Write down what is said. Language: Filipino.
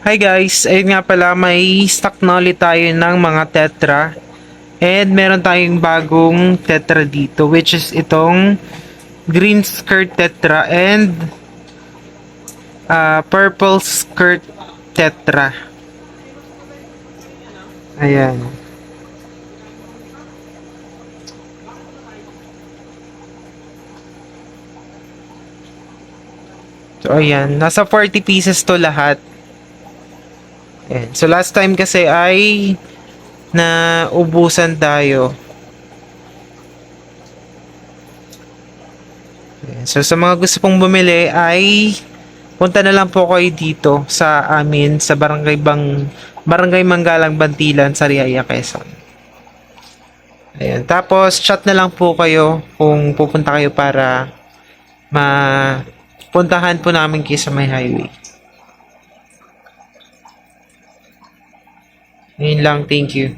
Hi guys, ayun nga pala may stock na ulit tayo ng mga tetra. And meron tayong bagong tetra dito which is itong green skirt tetra and ah, purple skirt tetra. Ayan. So ayan, nasa 40 pieces to lahat. Ayan. So last time kasi ay na ubusan tayo. Ayan. So sa mga gusto pong bumili ay punta na lang po kayo dito sa amin sa Barangay Bang Barangay Manggalang Bantilan sa Riaya, Quezon. Ayan. Tapos chat na lang po kayo kung pupunta kayo para ma puntahan po namin kayo sa may highway. Yun lang, thank you.